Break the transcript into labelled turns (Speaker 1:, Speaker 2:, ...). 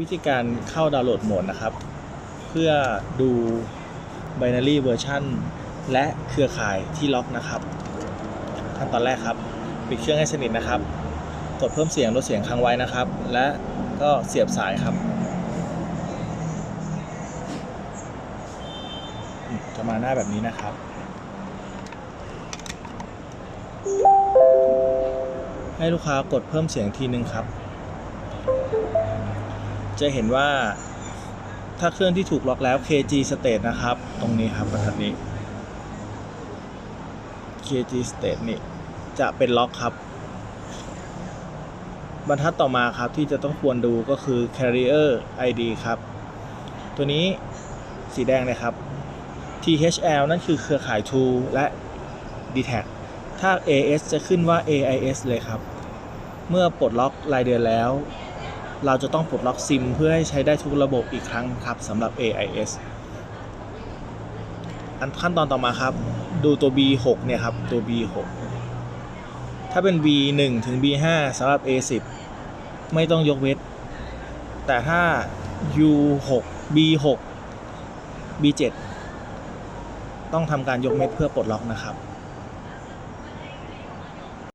Speaker 1: วิธีการเข้าดาวน์โหลดโหมดนะครับ เพื่อดู binary version และเครือข่ายที่ล็อกนะครับขั้นตอนแรกครับ ปิดเครื่องให้สนิทนะครับ กดเพิ่มเสียงลดเสียงค้างไว้นะครับ และก็เสียบสายครับ จะมาหน้าแบบนี้นะครับให้ลูกค้ากดเพิ่มเสียงทีนึงครับ จะเห็นว่าถ้าเครื่องที่ถูกล็อกแล้ว KG state นะครับ ตรงนี้ครับบรรทัดนี้ KG state นี่จะเป็นล็อกครับ บรรทัดต่อมาครับที่จะต้องควรดูก็คือ carrier ID ครับ ตัวนี้สีแดงเลยครับ THL นั่นคือเครือข่าย True และ d t a c ถ้า AS จะขึ้นว่า AIS เลยครับ เมื่อปลดล็อกรายเดือนแล้ว เราจะต้องปลดล็อกซิมเพื่อให้ใช้ได้ทุกระบบอีกครั้งครับสำหรับ AIS อันขั้นตอนต่อมาครับ ดูตัว B6 เนี่ยครับ ตัว B6 ถ้าเป็น B1 ถึง B5 สำหรับ A10 ไม่ต้องยกเว้นแต่ถ้า U6 B6 B7 ต้องทำการยกเม็ดเพื่อปลดล็อกนะครับ